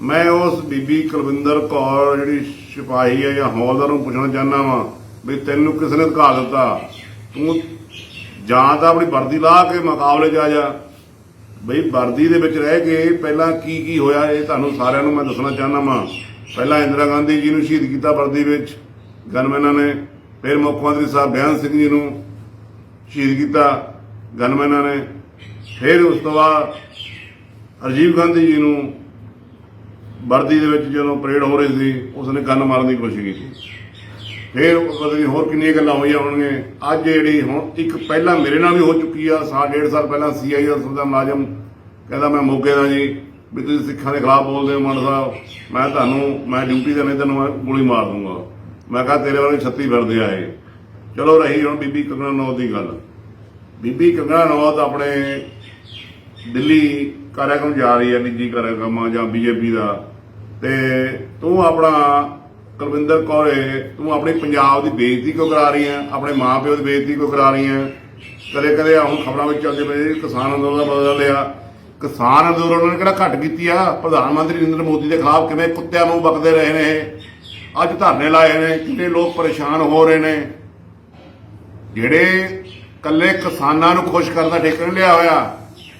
ਮੈਂ ਉਸ ਬੀਬੀ ਕੁਲਵਿੰਦਰ ਕੌਰ, ਜਿਹੜੀ ਸਿਪਾਹੀ ਹੈ ਜਾਂ ਹੌਲਦਾਰ ਨੂੰ ਪੁੱਛਣਾ ਚਾਹੁੰਦਾ ਵਾਂ, ਵੀ ਤੈਨੂੰ ਕਿਸ ਨੇ ਧਕਾ ਦਿੱਤਾ? ਤੂੰ ਜਾਂ ਤਾਂ ਆਪਣੀ ਵਰਦੀ ਲਾ ਕੇ ਮੁਕਾਬਲੇ 'ਚ ਆ ਜਾ। ਬਈ, ਵਰਦੀ ਦੇ ਵਿੱਚ ਰਹਿ ਕੇ ਪਹਿਲਾਂ ਕੀ ਕੀ ਹੋਇਆ, ਇਹ ਤੁਹਾਨੂੰ ਸਾਰਿਆਂ ਨੂੰ ਮੈਂ ਦੱਸਣਾ ਚਾਹੁੰਦਾ ਵਾਂ। ਪਹਿਲਾਂ ਇੰਦਰਾ ਗਾਂਧੀ ਜੀ ਨੂੰ ਸ਼ਹੀਦ ਕੀਤਾ ਵਰਦੀ ਵਿੱਚ, ਗਨਮੈਨਾਂ ਨੇ। ਫਿਰ ਮੁੱਖ ਮੰਤਰੀ ਸਾਹਿਬ ਬਿਆਨ ਸਿੰਘ ਜੀ ਨੂੰ ਸ਼ਹੀਦ ਕੀਤਾ ਗਨਮੈਨਾਂ ਨੇ। ਫਿਰ ਉਸ ਤੋਂ ਬਾਅਦ ਰਾਜੀਵ ਗਾਂਧੀ ਜੀ ਨੂੰ ਵਰਦੀ ਦੇ ਵਿੱਚ ਜਦੋਂ ਪਰੇਡ ਹੋ ਰਹੀ ਸੀ, ਉਸਨੇ ਗਨ ਮਾਰਨ ਦੀ ਕੋਸ਼ਿਸ਼ ਕੀਤੀ। ਫਿਰ ਪਤਾ ਨਹੀਂ ਹੋਰ ਕਿੰਨੀਆਂ ਗੱਲਾਂ ਹੋਈਆਂ ਹੋਣਗੀਆਂ। ਅੱਜ ਜਿਹੜੀ ਹੁਣ ਇੱਕ ਪਹਿਲਾਂ ਮੇਰੇ ਨਾਲ ਵੀ ਹੋ ਚੁੱਕੀ ਆ, ਸਾਲ, ਡੇਢ ਸਾਲ ਪਹਿਲਾਂ ਸੀਆਈ ਦਾ ਸੁਦਾ ਮੁਲਾਜ਼ਮ ਕਹਿੰਦਾ ਮੈਂ ਮੋਗੇ ਦਾ ਜੀ, ਵੀ ਤੁਸੀਂ ਸਿੱਖਾਂ ਦੇ ਖਿਲਾਫ ਬੋਲਦੇ ਹੋ ਮਨ ਸਾਹਿਬ, ਮੈਂ ਤੁਹਾਨੂੰ, ਮੈਂ ਡਿਊਟੀ ਤੇ ਨਹੀਂ ਤੈਨੂੰ ਮੈਂ ਗੋਲੀ ਮਾਰ ਦੂੰਗਾ। ਮੈਂ ਕਿਹਾ ਤੇਰੇ ਵਾਲੇ 36 ਫਿਰਦੇ ਆਏ ਚਲੋ ਰਹੀ ਹੁਣ ਬੀਬੀ ਕੰਗਣਾ ਨੌ ਦੀ ਗੱਲ। ਬੀਬੀ ਕੰਗਣਾ ਨੌਤ ਆਪਣੇ ਦਿੱਲੀ ਕਾਰਜਕ੍ਰਮ ਜਾ ਰਹੀ ਹੈ, ਨਿੱਜੀ ਕਾਰਜਕ੍ਰਮ ਆ ਜਾਂ ਬੀਜੇਪੀ ਦਾ। ਤੇ ਤੂੰ ਆਪਣਾ ਕੁਲਵਿੰਦਰ ਕੌਰ ਏ, ਤੂੰ ਆਪਣੇ ਪੰਜਾਬ ਦੀ ਬੇਇੱਜ਼ਤੀ ਕਿਉਂ ਕਰਾ ਰਹੀ ਹੈ ਆਪਣੇ ਮਾਪਿਓ ਦੀ ਬੇਇੱਜ਼ਤੀ ਕਿਉਂ ਕਰਾ ਰਹੀ ਹੈ ਕਦੇ ਕਦੇ ਹੁਣ ਖਬਰਾਂ ਵਿੱਚ ਚੱਲਦੇ ਪਏ ਕਿਸਾਨ ਅੰਦੋਲਨ ਦਾ ਬਦਲ ਲਿਆ ਕਿਸਾਨ ਅੰਦੋਲਨ ਨੇ ਕਿਹੜਾ ਘੱਟ ਕੀਤੀ ਆ? ਪ੍ਰਧਾਨ ਮੰਤਰੀ ਨਰਿੰਦਰ ਮੋਦੀ ਦੇ ਖਿਲਾਫ ਕਿਵੇਂ ਕੁੱਤਿਆਂ ਨੂੰ ਬਕਦੇ ਰਹੇ ਨੇ? ਇਹ। ਅੱਜ ਧਰਨੇ ਲਾਏ ਨੇ ਕਿੰਨੇ ਲੋਕ ਪਰੇਸ਼ਾਨ ਹੋ ਰਹੇ ਨੇ? ਜਿਹੜੇ ਕੱਲੇ ਕਿਸਾਨਾਂ ਨੂੰ ਖੁਸ਼ ਕਰਨ ਦਾ ਠੇਕਾ ਨਹੀਂ ਲਿਆ ਹੋਇਆ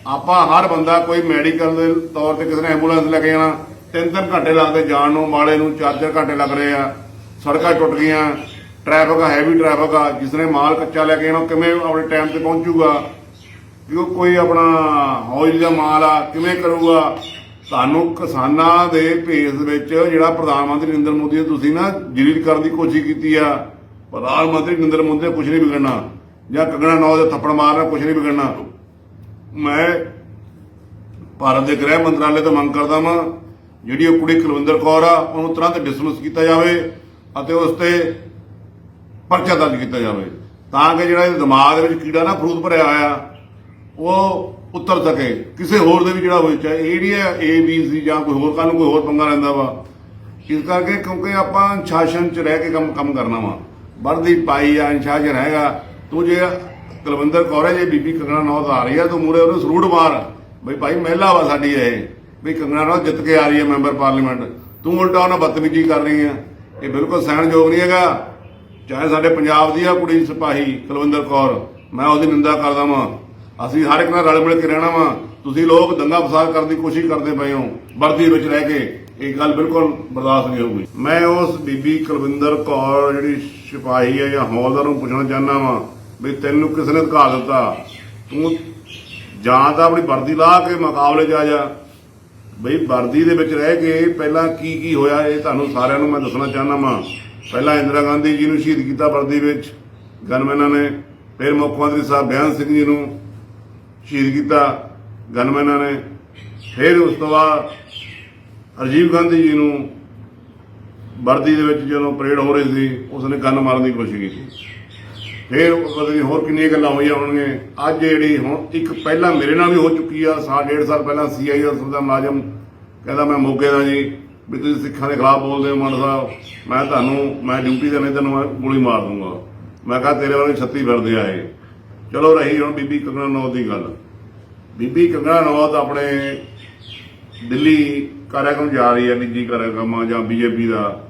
ਆਪਾਂ ਹਰ ਬੰਦਾ ਕੋਈ ਮੈਡੀਕਲ ਦੇ ਤੌਰ ਤੇ ਕਿਸੇ ਨੇ ਐਂਬੂਲੈਂਸ ਲੈ ਕੇ ਜਾਣਾ ਤਿੰਨ ਤਿੰਨ ਘੰਟੇ ਲੱਗਦੇ ਜਾਣ ਨੂੰ ਮਾਲੇ ਨੂੰ ਚਾਰ ਚਾਰ ਘੰਟੇ ਲੱਗ ਰਹੇ ਆ। ਸੜਕਾਂ ਟੁੱਟ ਗਈਆਂ ਟ੍ਰੈਫਿਕ ਹੈਵੀ ਟ੍ਰੈਫਿਕ ਆ। ਜਿਸ ਨੇ ਮਾਲ ਕੱਚਾ ਲੈ ਕੇ ਜਾਣਾ ਕਿਵੇਂ ਆਪਣੇ ਟਾਈਮ ਤੇ ਪਹੁੰਚੂਗਾ? ਕਿਉਂ ਕੋਈ ਆਪਣਾ ਹੌਜ ਦਾ ਮਾਲ ਆ, ਕਿਵੇਂ ਕਰੂਗਾ? ਤੁਹਾਨੂੰ ਕਿਸਾਨਾਂ ਦੇ ਭੇਸ ਵਿੱਚ ਜਿਹੜਾ ਪ੍ਰਧਾਨ ਮੰਤਰੀ ਨਰਿੰਦਰ ਮੋਦੀ ਨੇ ਤੁਸੀਂ ਨਾ ਜਲੀਲ ਕਰਨ ਦੀ ਕੋਸ਼ਿਸ਼ ਕੀਤੀ ਆ। ਪ੍ਰਧਾਨ ਮੰਤਰੀ ਨਰਿੰਦਰ ਮੋਦੀ ਨੇ ਕੁਝ ਨਹੀਂ ਵਿਗੜਨਾ। ਜਾਂ ਕੰਗਣਾ ਨੌ ਦੇ ਥੱਪੜ ਮਾਰਨਾ ਕੁਝ ਨਹੀਂ ਵਿਗੜਨਾ। ਮੈਂ ਭਾਰਤ ਦੇ ਗ੍ਰਹਿ ਮੰਤਰਾਲੇ ਤੋਂ ਮੰਗ ਕਰਦਾ ਵਾਂ ਜਿਹੜੀ ਉਹ ਕੁੜੀ ਕੁਲਵਿੰਦਰ ਕੌਰ ਆ, ਉਹਨੂੰ ਤੁਰੰਤ ਡਿਸਮਿਸ ਕੀਤਾ ਜਾਵੇ ਅਤੇ ਉਸ ਤੇ ਪਰਚਾ ਦਰਜ ਕੀਤਾ ਜਾਵੇ। ਤਾਂ ਕਿ ਜਿਹੜਾ ਇਹਦੇ ਦਿਮਾਗ ਦੇ ਵਿੱਚ ਕੀੜਾ ਨਾ ਫਰੂਦ ਭਰਿਆ ਹੋਇਆ, ਉਹ ਉਤਰ ਸਕੇ। ਕਿਸੇ ਹੋਰ ਦੇ ਵੀ ਜਿਹੜਾ ਹੋਏ ਚਾਹੇ, ਇਹ ਨਹੀਂ ਹੈ ਏ ਬੀ ਸੀ ਜਾਂ ਕੋਈ ਹੋਰ ਕਾਨੂੰ ਕੋਈ ਹੋਰ ਪੰਗਾ ਲੈਂਦਾ ਵਾ। ਇਸ ਕਰਕੇ ਕਿਉਂਕਿ ਆਪਾਂ ਸ਼ਾਸਨ ਚ ਰਹਿ ਕੇ ਕੰਮ ਕੰਮ ਕਰਨਾ ਵਾ। ਵਰਦੀ ਪਾਈ ਆ, ਅਨਸ਼ਾਸਨ ਹੈਗਾ ਤੂੰ ਜੇ ਕੁਲਵਿੰਦਰ ਕੌਰ ਹੈ ਜੇ ਬੀਬੀ ਕੰਗਣਾ ਨੌਤ ਆ ਰਹੀ ਆ, ਤੂੰ ਮੂਰੇ ਉਹਨੂੰ ਸਲੂਟ ਮਾਰ। ਬਈ ਭਾਈ, ਮਹਿਲਾ ਵਾ ਸਾਡੀ ਇਹ। ਵੀ ਕੰਗਣਾ ਨੌਤ ਜਿੱਤ ਕੇ ਆ ਰਹੀ ਹੈ ਮੈਂਬਰ ਪਾਰਲੀਮੈਂਟ। ਤੂੰ ਉਲਟਾ ਉਹਨਾਂ ਬਦਤਮੀਜ਼ੀ ਕਰ ਰਹੀ ਹੈ। ਇਹ ਬਿਲਕੁਲ ਸਹਿਣਯੋਗ ਨਹੀਂ ਹੈਗਾ। ਚਾਹੇ ਸਾਡੇ ਪੰਜਾਬ ਦੀ ਆ ਕੁੜੀ ਸਿਪਾਹੀ ਕੁਲਵਿੰਦਰ ਕੌਰ, ਮੈਂ ਉਹਦੀ ਨਿੰਦਾ ਕਰਦਾ ਵਾਂ। ਅਸੀਂ ਹਰ ਇੱਕ ਨਾਲ ਰਲ ਮਿਲ ਕੇ ਰਹਿਣਾ ਵਾਂ। ਤੁਸੀਂ ਲੋਕ ਦੰਗਾ ਫਸਾਦ ਕਰਨ ਦੀ ਕੋਸ਼ਿਸ਼ ਕਰਦੇ ਪਏ ਹੋ, ਵਰਦੀ ਵਿੱਚ ਰਹਿ ਕੇ। ਇਹ ਗੱਲ ਬਿਲਕੁਲ ਬਰਦਾਸ਼ਤ ਨਹੀਂ ਹੋਊਗੀ। ਮੈਂ ਉਸ ਬੀਬੀ ਕੁਲਵਿੰਦਰ ਕੌਰ, ਜਿਹੜੀ ਸਿਪਾਹੀ ਹੈ ਜਾਂ ਹੌਲਦਾਰ ਨੂੰ ਪੁੱਛਣਾ ਚਾਹੁੰਦਾ ਵਾਂ, ਵੀ ਤੈਨੂੰ ਕਿਸ ਨੇ ਧਕਾ ਦਿੱਤਾ? ਤੂੰ ਜਾਂ ਤਾਂ ਆਪਣੀ ਵਰਦੀ ਲਾ ਕੇ ਮੁਕਾਬਲੇ 'ਚ ਆ ਜਾ। ਬਈ ਵਰਦੀ ਦੇ ਵਿੱਚ ਰਹਿ ਕੇ ਪਹਿਲਾਂ ਕੀ ਕੀ ਹੋਇਆ ਇਹ ਤੁਹਾਨੂੰ ਸਾਰਿਆਂ ਨੂੰ ਮੈਂ ਦੱਸਣਾ ਚਾਹੁੰਦਾ ਵਾਂ। ਪਹਿਲਾਂ ਇੰਦਰਾ ਗਾਂਧੀ ਜੀ ਨੂੰ ਸ਼ਹੀਦ ਕੀਤਾ ਵਰਦੀ ਵਿੱਚ, ਗਨਮੈਨਾਂ ਨੇ, ਫਿਰ ਮੁੱਖ ਮੰਤਰੀ ਸਾਹਿਬ ਬਿਆਨ ਸਿੰਘ ਜੀ ਨੂੰ ਸ਼ਹੀਦ ਕੀਤਾ ਗਨਮੈਨਾਂ ਨੇ, ਫਿਰ ਉਸ ਤੋਂ ਬਾਅਦ ਰਾਜੀਵ ਗਾਂਧੀ ਜੀ ਨੂੰ ਵਰਦੀ ਦੇ ਵਿੱਚ ਜਦੋਂ ਪਰੇਡ ਹੋ ਰਹੀ ਸੀ, ਉਸਨੇ ਗਨ ਮਾਰਨ ਦੀ ਕੋਸ਼ਿਸ਼ ਕੀਤੀ। ਫਿਰ ਮਤਲਬ ਨਹੀਂ ਹੋਰ ਕਿੰਨੀਆਂ ਗੱਲਾਂ ਹੋਈਆਂ ਹੋਣਗੀਆਂ। ਅੱਜ ਜਿਹੜੀ ਹੁਣ ਇੱਕ ਪਹਿਲਾਂ ਮੇਰੇ ਨਾਲ ਵੀ ਹੋ ਚੁੱਕੀ ਆ, ਸਾਲ ਡੇਢ ਸਾਲ ਪਹਿਲਾਂ ਸੀਆਈ ਦਾ ਮੁਲਾਜ਼ਮ ਕਹਿੰਦਾ ਮੈਂ ਮੋਗੇ ਦਾ ਜੀ, ਵੀ ਤੁਸੀਂ ਸਿੱਖਾਂ ਦੇ ਖਿਲਾਫ ਬੋਲਦੇ ਹੋ ਮਨ ਸਾਹਿਬ। ਮੈਂ ਤੁਹਾਨੂੰ, ਮੈਂ ਡਿਊਟੀ ਤੇ ਨਹੀਂ ਤੈਨੂੰ ਮੈਂ ਗੋਲੀ ਮਾਰ ਦੂੰਗਾ। ਮੈਂ ਕਿਹਾ ਤੇਰੇ ਵਾਲੇ 36 ਫਿਰਦੇ ਆਏ ਚਲੋ ਰਹੀ ਹੁਣ ਬੀਬੀ ਕੰਗਣਾ ਨੌ ਦੀ ਗੱਲ। ਬੀਬੀ ਕੰਗਣਾ ਨੌਤ ਆਪਣੇ ਦਿੱਲੀ ਕਾਰਜਕ੍ਰਮ ਜਾ ਰਹੀ ਹੈ ਨਿੱਜੀ ਕਾਰਜਕ੍ਰਮ ਆ ਜਾਂ ਬੀਜੇਪੀ ਦਾ।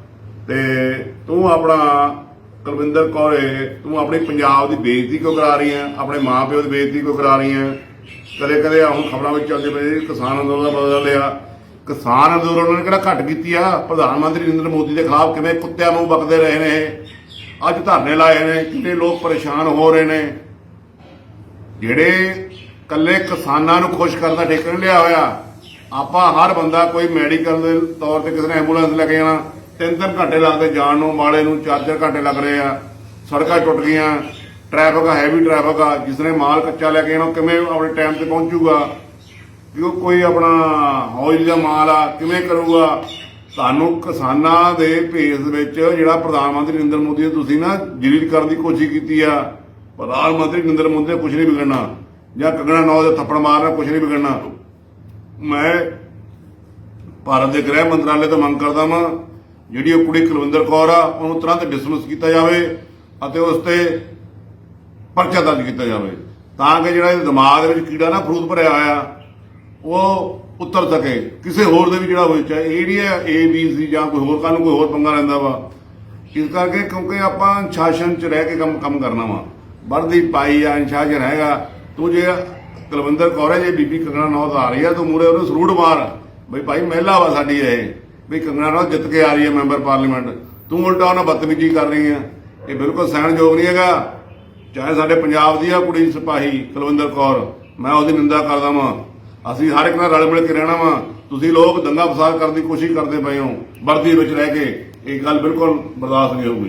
ਤੇ ਤੂੰ ਆਪਣਾ ਕੁਲਵਿੰਦਰ ਕੌਰ ਏ, ਤੂੰ ਆਪਣੇ ਪੰਜਾਬ ਦੀ ਬੇਇੱਜ਼ਤੀ ਕਿਉਂ ਕਰਾ ਰਹੀ ਹੈ ਆਪਣੇ ਮਾਪਿਓ ਦੀ ਬੇਇੱਜ਼ਤੀ ਕਿਉਂ ਕਰਾ ਰਹੀ ਹੈ ਕਦੇ ਕਦੇ ਹੁਣ ਖਬਰਾਂ ਵਿੱਚ ਚੱਲਦੇ ਪਏ ਕਿਸਾਨ ਅੰਦੋਲਨ ਦਾ ਬਦਲ ਲਿਆ। ਕਿਸਾਨ ਅੰਦੋਲਨ ਨੇ ਕਿਹੜਾ ਘੱਟ ਕੀਤੀ ਆ? ਪ੍ਰਧਾਨ ਮੰਤਰੀ ਨਰਿੰਦਰ ਮੋਦੀ ਦੇ ਖਿਲਾਫ ਕਿਵੇਂ ਕੁੱਤਿਆਂ ਨੂੰ ਬਕਦੇ ਰਹੇ ਨੇ? ਇਹ। ਅੱਜ ਧਰਨੇ ਲਾਏ ਨੇ ਕਿੰਨੇ ਲੋਕ ਪਰੇਸ਼ਾਨ ਹੋ ਰਹੇ ਨੇ? ਜਿਹੜੇ ਕੱਲੇ ਕਿਸਾਨਾਂ ਨੂੰ ਖੁਸ਼ ਕਰਨ ਦਾ ਠੇਕਾ ਨਹੀਂ ਲਿਆ ਹੋਇਆ ਆਪਾਂ ਹਰ ਬੰਦਾ ਕੋਈ ਮੈਡੀਕਲ ਦੇ ਤੌਰ ਤੇ ਕਿਸੇ ਨੇ ਐਂਬੂਲੈਂਸ ਲੈ ਕੇ ਜਾਣਾ ਤਿੰਨ ਤਿੰਨ ਘੰਟੇ ਲੱਗਦੇ ਜਾਣ ਨੂੰ ਮਾਲੇ ਨੂੰ ਚਾਰ ਚਾਰ ਘੰਟੇ ਲੱਗ ਰਹੇ ਆ। ਸੜਕਾਂ ਟੁੱਟ ਗਈਆਂ ਟ੍ਰੈਫਿਕ ਹੈਵੀ ਟ੍ਰੈਫਿਕ ਆ। ਜਿਸ ਨੇ ਮਾਲ ਕੱਚਾ ਲੈ ਕੇ ਜਾਣਾ ਕਿਵੇਂ ਆਪਣੇ ਟਾਈਮ ਤੇ ਪਹੁੰਚੂਗਾ? ਕਿਉਂ ਕੋਈ ਆਪਣਾ ਹੌਜ ਦਾ ਮਾਲ ਆ, ਕਿਵੇਂ ਕਰੂਗਾ? ਤੁਹਾਨੂੰ ਕਿਸਾਨਾਂ ਦੇ ਭੇਸ ਵਿੱਚ ਜਿਹੜਾ ਪ੍ਰਧਾਨ ਮੰਤਰੀ ਨਰਿੰਦਰ ਮੋਦੀ ਨੇ ਤੁਸੀਂ ਨਾ ਜਲੀਲ ਕਰਨ ਦੀ ਕੋਸ਼ਿਸ਼ ਕੀਤੀ ਆ, ਪ੍ਰਧਾਨ ਮੰਤਰੀ ਨਰਿੰਦਰ ਮੋਦੀ ਨੇ ਕੁਝ ਨਹੀਂ ਵਿਗੜਨਾ। ਜਾਂ ਕੰਗਣਾ ਨੌ ਦੇ ਥੱਪੜ ਮਾਰਨਾ ਕੁਝ ਨਹੀਂ ਵਿਗੜਨਾ। ਮੈਂ ਭਾਰਤ ਦੇ ਗ੍ਰਹਿ ਮੰਤਰਾਲੇ ਤੋਂ ਮੰਗ ਕਰਦਾ ਵਾਂ ਜਿਹੜੀ ਉਹ ਕੁੜੀ ਕੁਲਵਿੰਦਰ ਕੌਰ ਆ, ਉਹਨੂੰ ਤੁਰੰਤ ਡਿਸਮਿਸ ਕੀਤਾ ਜਾਵੇ ਅਤੇ ਉਸ ਤੇ ਪਰਚਾ ਦਰਜ ਕੀਤਾ ਜਾਵੇ। ਤਾਂ ਕਿ ਜਿਹੜਾ ਇਹਦੇ ਦਿਮਾਗ ਦੇ ਵਿੱਚ ਕੀੜਾ ਨਾ ਫਰੂਦ ਭਰਿਆ ਹੋਇਆ, ਉਹ ਉਤਰ ਸਕੇ। ਕਿਸੇ ਹੋਰ ਦੇ ਵੀ ਜਿਹੜਾ ਹੋਵੇ, ਚਾਹੇ ਇਹ ਨਹੀਂ ਹੈ ਏ ਬੀ ਸੀ ਜਾਂ ਕੋਈ ਹੋਰ ਕੱਲ ਨੂੰ ਕੋਈ ਹੋਰ ਪੰਗਾ ਲੈਂਦਾ ਵਾ। ਇਸ ਕਰਕੇ ਕਿਉਂਕਿ ਆਪਾਂ ਸ਼ਾਸਨ ਚ ਰਹਿ ਕੇ ਕੰਮ ਕੰਮ ਕਰਨਾ ਵਾ। ਵਰਦੀ ਪਾਈ ਆ, ਅਨਸ਼ਾਸਨ ਹੈਗਾ ਤੂੰ ਜੇ ਕੁਲਵਿੰਦਰ ਕੌਰ ਹੈ, ਜੇ ਬੀਬੀ ਕੰਗਣਾ ਨੌਤ ਆ ਰਹੀ ਆ ਤੂੰ ਮੂਰੇ ਉਹਨੂੰ ਸਲੂਟ ਮਾਰ। ਬਈ ਭਾਈ ਮਹਿਲਾ ਵਾ ਸਾਡੀ ਇਹ। ਵੀ ਕੰਗਣਾ ਨੌਤ ਜਿੱਤ ਕੇ ਆ ਰਹੀ ਹੈ ਮੈਂਬਰ ਪਾਰਲੀਮੈਂਟ। ਤੂੰ ਉਲਟਾ ਉਹਨਾਂ ਬਦਤਮੀਜ਼ੀ ਕਰ ਰਹੀ ਹੈ। ਇਹ ਬਿਲਕੁਲ ਸਹਿਣਯੋਗ ਨਹੀਂ ਹੈਗਾ। ਚਾਹੇ ਸਾਡੇ ਪੰਜਾਬ ਦੀ ਆ ਕੁੜੀ ਸਿਪਾਹੀ ਕੁਲਵਿੰਦਰ ਕੌਰ, ਮੈਂ ਉਹਦੀ ਨਿੰਦਾ ਕਰਦਾ ਵਾਂ। ਅਸੀਂ ਹਰ ਇੱਕ ਨਾਲ ਰਲ ਮਿਲ ਕੇ ਰਹਿਣਾ ਵਾਂ। ਤੁਸੀਂ ਲੋਕ ਦੰਗਾ ਫਸਾਦ ਕਰਨ ਦੀ ਕੋਸ਼ਿਸ਼ ਕਰਦੇ ਪਏ ਹੋ, ਵਰਦੀ ਵਿੱਚ ਰਹਿ ਕੇ। ਇਹ ਗੱਲ ਬਿਲਕੁਲ ਬਰਦਾਸ਼ਤ ਨਹੀਂ ਹੋਊਗੀ।